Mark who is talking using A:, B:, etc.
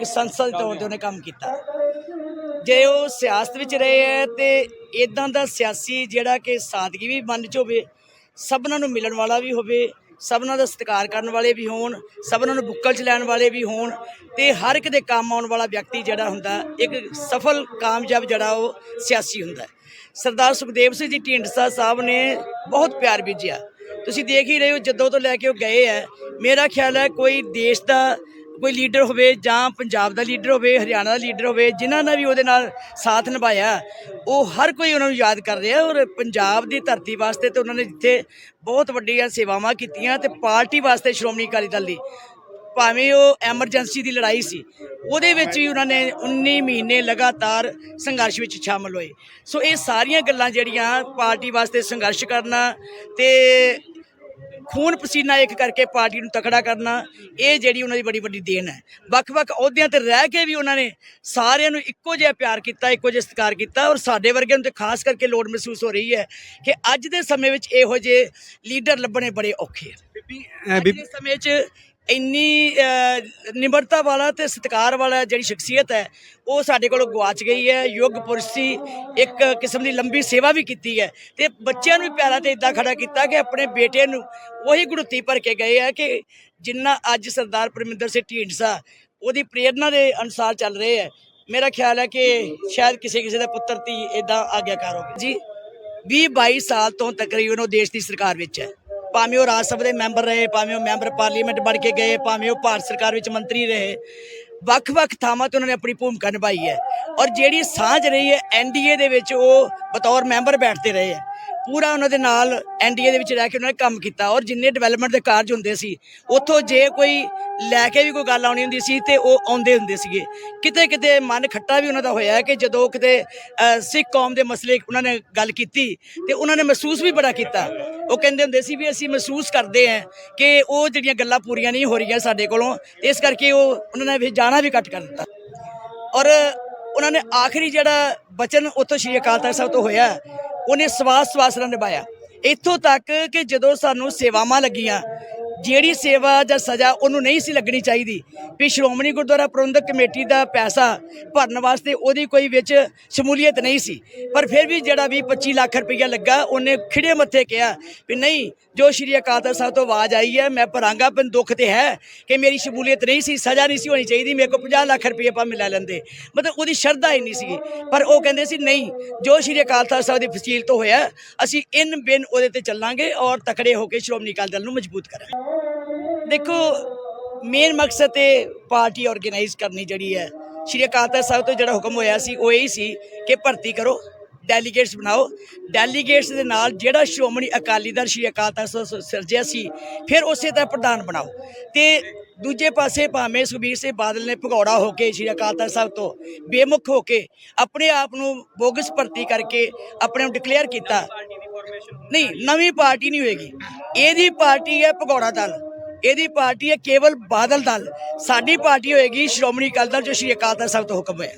A: ਇੱਕ ਸੰਸਦ ਦੇ ਤੌਰ ਤੇ ਉਹਨੇ ਕੰਮ ਕੀਤਾ। ਜੇ ਉਹ ਸਿਆਸਤ ਵਿੱਚ ਰਹੇ ਹੈ ਤੇ ਇਦਾਂ ਦਾ ਸਿਆਸੀ ਜਿਹੜਾ ਕਿ ਸਾਦਗੀ ਵੀ ਮਨ ਚ ਹੋਵੇ, ਸਭਨਾਂ ਨੂੰ ਮਿਲਣ ਵਾਲਾ ਵੀ ਹੋਵੇ, ਸਭਨਾਂ ਦਾ ਸਤਿਕਾਰ ਕਰਨ ਵਾਲੇ ਵੀ ਹੋਣ, ਸਭਨਾਂ ਨੂੰ ਬੁੱਕਲ ਚ ਲੈਣ ਵਾਲੇ ਵੀ ਹੋਣ ਤੇ ਹਰ ਇੱਕ ਦੇ ਕੰਮ ਆਉਣ ਵਾਲਾ ਵਿਅਕਤੀ ਜਿਹੜਾ ਹੁੰਦਾ, ਇੱਕ ਸਫਲ, ਕਾਮਯਾਬ ਜਿਹੜਾ ਉਹ ਸਿਆਸੀ ਹੁੰਦਾ ਸਰਦਾਰ ਸੁਖਦੇਵ ਸਿੰਘ ਜੀ ਢੀਂਡਸਾ ਸਾਹਿਬ ਨੇ ਬਹੁਤ ਪਿਆਰ ਬੀਜਿਆ। ਤੁਸੀਂ ਦੇਖ ਹੀ ਰਹੇ ਹੋ ਜਦੋਂ ਤੋਂ ਲੈ ਕੇ ਉਹ ਗਏ ਹੈ, ਮੇਰਾ ਖਿਆਲ ਹੈ ਕੋਈ ਦੇਸ਼ ਦਾ ਕੋਈ ਲੀਡਰ ਹੋਵੇ ਜਾਂ ਪੰਜਾਬ ਦਾ ਲੀਡਰ ਹੋਵੇ, ਹਰਿਆਣਾ ਦਾ ਲੀਡਰ ਹੋਵੇ, ਜਿਨ੍ਹਾਂ ਨੇ ਵੀ ਉਹਦੇ ਨਾਲ ਸਾਥ ਨਿਭਾਇਆ, ਉਹ ਹਰ ਕੋਈ ਉਹਨਾਂ ਨੂੰ ਯਾਦ ਕਰ ਰਿਹਾ ਔਰ ਪੰਜਾਬ ਦੀ ਧਰਤੀ ਵਾਸਤੇ ਤੇ ਉਹਨਾਂ ਨੇ ਜਿੱਥੇ ਬਹੁਤ ਵੱਡੀਆਂ ਸੇਵਾਵਾਂ ਕੀਤੀਆਂ ਤੇ ਪਾਰਟੀ ਵਾਸਤੇ ਸ਼੍ਰੋਮਣੀ ਅਕਾਲੀ ਦਲ ਦੀ, ਭਾਵੇਂ ਉਹ ਐਮਰਜੈਂਸੀ ਦੀ ਲੜਾਈ ਸੀ, ਉਹਦੇ ਵਿੱਚ ਵੀ ਉਹਨਾਂ ਨੇ 19 ਮਹੀਨੇ ਲਗਾਤਾਰ ਸੰਘਰਸ਼ ਵਿੱਚ ਸ਼ਾਮਲ ਹੋਏ। ਸੋ ਇਹ ਸਾਰੀਆਂ ਗੱਲਾਂ ਜਿਹੜੀਆਂ ਪਾਰਟੀ ਵਾਸਤੇ ਸੰਘਰਸ਼ ਕਰਨਾ ਤੇ ਖੂਨ ਪਸੀਨਾ ਇੱਕ ਕਰਕੇ ਪਾਰਟੀ ਨੂੰ ਤਕੜਾ ਕਰਨਾ ਇਹ ਜਿਹੜੀ ਉਹਨਾਂ ਦੀ ਬੜੀ ਵੱਡੀ ਦੇਣ ਹੈ। ਵੱਖ-ਵੱਖ ਅਹੁਦਿਆਂ ਤੇ ਰਹਿ ਕੇ ਵੀ ਉਹਨਾਂ ਨੇ ਸਾਰਿਆਂ ਨੂੰ ਇੱਕੋ ਜਿਹਾ ਪਿਆਰ ਕੀਤਾ ਇੱਕੋ ਜਿਹਾ ਸਤਿਕਾਰ ਕੀਤਾ ਔਰ ਸਾਡੇ ਵਰਗਿਆਂ ਨੂੰ ਤੇ ਖਾਸ ਕਰਕੇ ਲੋੜ ਮਹਿਸੂਸ ਹੋ ਰਹੀ ਹੈ ਕਿ ਅੱਜ ਦੇ ਸਮੇਂ ਵਿੱਚ ਇਹੋ ਜਿਹੇ ਲੀਡਰ ਲੱਭਣੇ ਬੜੇ ਔਖੇ ਆ।
B: ਬੀਬੀ
A: ਸਮੇਂ 'ਚ ਇੰਨੀ ਨਿਮਰਤਾ ਵਾਲਾ ਤੇ ਸਤਿਕਾਰ ਵਾਲਾ ਜਿਹੜੀ ਸ਼ਖਸੀਅਤ ਹੈ, ਉਹ ਸਾਡੇ ਕੋਲੋਂ ਗਵਾਚ ਗਈ ਹੈ। ਯੁੱਗ ਪੁਰਸ਼ ਸੀ ਇੱਕ ਕਿਸਮ ਦੀ ਲੰਬੀ ਸੇਵਾ ਵੀ ਕੀਤੀ ਹੈ। ਤੇ ਬੱਚਿਆਂ ਨੂੰ ਵੀ ਪਿਆਰਾ ਤੇ ਇਦਾਂ ਖੜਾ ਕੀਤਾ ਕਿ ਆਪਣੇ ਬੇਟੇ ਨੂੰ ਉਹੀ ਗੁੜਤੀ ਭਰ ਕੇ ਗਏ ਆ ਕਿ ਜਿੰਨਾ ਅੱਜ ਸਰਦਾਰ ਪਰਮਿੰਦਰ ਸਿੰਘ ਢੀਂਡਸਾ ਉਹਦੀ ਪ੍ਰੇਰਣਾ ਦੇ ਅਨੁਸਾਰ ਚੱਲ ਰਹੇ ਹੈ। ਮੇਰਾ ਖਿਆਲ ਹੈ ਕਿ ਸ਼ਾਇਦ ਕਿਸੇ ਕਿਸੇ ਦਾ ਪੁੱਤਰ ਧੀ ਇਦਾਂ ਆਗਿਆਕਾਰ ਹੋਵੇ। ਜੀ 20 22 ਸਾਲ ਤੋਂ ਤਕਰੀਬਨ ਉਹ ਦੇਸ਼ ਦੀ ਸਰਕਾਰ ਵਿੱਚ ਹੈ। ਭਾਵੇਂ ਉਹ ਰਾਜ ਸਭਾ ਦੇ ਮੈਂਬਰ ਰਹੇ, ਭਾਵੇਂ ਉਹ ਮੈਂਬਰ ਪਾਰਲੀਮੈਂਟ ਬਣ ਕੇ ਗਏ, ਭਾਵੇਂ ਉਹ ਭਾਰਤ ਸਰਕਾਰ ਵਿੱਚ ਮੰਤਰੀ ਰਹੇ, ਵੱਖ-ਵੱਖ ਥਾਵਾਂ ਤੇ ਉਹਨਾਂ ਨੇ ਆਪਣੀ ਭੂਮਿਕਾ ਨਿਭਾਈ ਹੈ। ਔਰ ਜਿਹੜੀ ਸਾਂਝ ਰਹੀ ਹੈ ਐਨਡੀਏ ਦੇ ਵਿੱਚ ਉਹ ਬਤੌਰ ਮੈਂਬਰ ਬੈਠਦੇ ਰਹੇ ਹੈ। ਪੂਰਾ ਉਹਨਾਂ ਦੇ ਨਾਲ ਐਨਡੀਏ ਦੇ ਵਿੱਚ ਰਹਿ ਕੇ ਉਹਨਾਂ ਨੇ ਕੰਮ ਕੀਤਾ ਔਰ ਜਿੰਨੇ ਡਿਵੈਲਪਮੈਂਟ ਦੇ ਕਾਰਜ ਹੁੰਦੇ ਸੀ, ਉੱਥੋਂ ਜੇ ਕੋਈ ਲੈ ਕੇ ਵੀ ਕੋਈ ਗੱਲ ਆਉਣੀ ਹੁੰਦੀ ਸੀ ਤੇ ਉਹ ਆਉਂਦੇ ਹੁੰਦੇ ਸੀਗੇ। ਕਿਤੇ ਕਿਤੇ ਮਨ ਖੱਟਾ ਵੀ ਉਹਨਾਂ ਦਾ ਹੋਇਆ ਕਿ ਜਦੋਂ ਕਿਤੇ ਸਿੱਖ ਕੌਮ ਦੇ ਮਸਲੇ ਉਹਨਾਂ ਨੇ ਗੱਲ ਕੀਤੀ ਤੇ ਉਹਨਾਂ ਨੇ ਮਹਿਸੂਸ ਵੀ ਬੜਾ ਕੀਤਾ। ਉਹ ਕਹਿੰਦੇ ਹੁੰਦੇ ਸੀ ਵੀ ਅਸੀਂ ਮਹਿਸੂਸ ਕਰਦੇ ਹਾਂ ਕਿ ਉਹ ਜਿਹੜੀਆਂ ਗੱਲਾਂ ਪੂਰੀਆਂ ਨਹੀਂ ਹੋ ਰਹੀਆਂ ਸਾਡੇ ਕੋਲੋਂ, ਇਸ ਕਰਕੇ ਉਹ ਉਹਨਾਂ ਨੇ ਜਾਣਾ ਵੀ ਘੱਟ ਕਰ ਦਿੱਤਾ। ਔਰ ਉਹਨਾਂ ਨੇ ਆਖਰੀ ਜਿਹੜਾ ਬਚਨ ਉੱਥੋਂ ਸ਼੍ਰੀ ਅਕਾਲ ਤਖਤ ਸਾਹਿਬ ਤੋਂ ਹੋਇਆ, ਉਹਨੇ ਸਵਾਸ ਸਵਾਸ ਨਾਲ ਨਿਭਾਇਆ। ਇੱਥੋਂ ਤੱਕ ਕਿ ਜਦੋਂ ਸਾਨੂੰ ਸੇਵਾਵਾਂ ਲੱਗੀਆਂ ਜਿਹੜੀ ਸੇਵਾ ਜਾਂ ਸਜ਼ਾ ਉਹਨੂੰ ਨਹੀਂ ਸੀ ਲੱਗਣੀ ਚਾਹੀਦੀ। ਵੀ ਸ਼੍ਰੋਮਣੀ ਗੁਰਦੁਆਰਾ ਪ੍ਰਬੰਧਕ ਕਮੇਟੀ ਦਾ ਪੈਸਾ ਭਰਨ ਵਾਸਤੇ ਉਹਦੀ ਕੋਈ ਵਿੱਚ ਸ਼ਮੂਲੀਅਤ ਨਹੀਂ ਸੀ। ਪਰ ਫਿਰ ਵੀ ਜਿਹੜਾ ਵੀ 25 ਲੱਖ ਰੁਪਈਆ ਲੱਗਾ, ਉਹਨੇ ਖਿੜੇ ਮੱਥੇ ਕਿਹਾ ਵੀ ਨਹੀਂ, ਜੋ ਸ਼੍ਰੀ ਅਕਾਲ ਤਖਤ ਸਾਹਿਬ ਤੋਂ ਆਵਾਜ਼ ਆਈ ਹੈ, ਮੈਂ ਭਰਾਂਗਾ, ਪਰ ਦੁੱਖ ਤੇ ਹੈ ਕਿ ਮੇਰੀ ਸ਼ਮੂਲੀਅਤ ਨਹੀਂ ਸੀ, ਸਜ਼ਾ ਨਹੀਂ ਸੀ ਹੋਣੀ ਚਾਹੀਦੀ, ਮੇਰੇ ਕੋਲ 50 ਲੱਖ ਰੁਪਏ ਭਾਵੇਂ ਲੈ ਲੈਂਦੇ। ਮਤਲਬ ਉਹਦੀ ਸ਼ਰਧਾ ਹੀ ਨਹੀਂ ਸੀ ਪਰ ਉਹ ਕਹਿੰਦੇ ਸੀ, ਨਹੀਂ, ਜੋ ਸ਼੍ਰੀ ਅਕਾਲ ਤਖਤ ਸਾਹਿਬ ਦੀ ਫਸੀਲ ਤੋਂ ਹੋਇਆ, ਅਸੀਂ ਇਨ ਬਿਨ ਉਹਦੇ ਤੇ ਚੱਲਾਂਗੇ ਔਰ ਤਕੜੇ ਹੋ ਕੇ ਸ਼੍ਰੋਮਣੀ ਅਕਾਲੀ ਦਲ ਨੂੰ ਮਜ਼ਬੂਤ ਕਰਾਂਗੇ। ਦੇਖੋ ਮੇਨ ਮਕਸਦ ਤੇ ਪਾਰਟੀ ਆਰਗੇਨਾਈਜ਼ ਕਰਨੀ ਜਿਹੜੀ ਹੈ, ਸ਼੍ਰੀ ਅਕਾਲ ਤਖਤ ਸਾਹਿਬ ਤੋਂ ਜਿਹੜਾ ਹੁਕਮ ਹੋਇਆ ਸੀ, ਉਹ ਇਹ ਸੀ ਕਿ ਭਰਤੀ ਕਰੋ ਡੈਲੀਗੇਟਸ ਬਣਾਓ। ਡੈਲੀਗੇਟਸ ਦੇ ਨਾਲ ਜਿਹੜਾ ਸ਼੍ਰੋਮਣੀ ਅਕਾਲੀ ਦਲ ਸ਼੍ਰੀ ਅਕਾਲ ਤਖਤ ਸਿਰਜਿਆ ਸੀ, ਫਿਰ ਉਸੇ ਤਰ੍ਹਾਂ ਪ੍ਰਧਾਨ ਬਣਾਓ। ਤੇ ਦੂਜੇ ਪਾਸੇ ਭਾਵੇਂ ਸੁਖਬੀਰ ਸਿੰਘ ਬਾਦਲ ਨੇ ਭਗੌੜਾ ਹੋ ਕੇ ਸ਼੍ਰੀ ਅਕਾਲ ਤਖਤ ਸਾਹਿਬ ਤੋਂ ਬੇਮੁਖ ਹੋ ਕੇ ਆਪਣੇ ਆਪ ਨੂੰ ਬੋਗਸ ਭਰਤੀ ਕਰਕੇ ਆਪਣੇ ਨੂੰ ਡਿਕਲੇਅਰ ਕੀਤਾ। ਨਹੀਂ, ਨਵੀਂ ਪਾਰਟੀ ਨਹੀਂ ਹੋਏਗੀ। ਇਹਦੀ ਪਾਰਟੀ ਹੈ ਭਗੌੜਾ ਦਲ। ਇਹਦੀ ਪਾਰਟੀ ਹੈ ਕੇਵਲ ਬਾਦਲ ਦਲ। ਸਾਡੀ ਪਾਰਟੀ ਹੋਏਗੀ ਸ਼੍ਰੋਮਣੀ ਅਕਾਲੀ ਦਲ ਜੋ ਸ਼੍ਰੀ ਅਕਾਲ ਤਖਤ ਸਾਹਿਬ ਤੋਂ ਹੁਕਮ ਹੋਇਆ।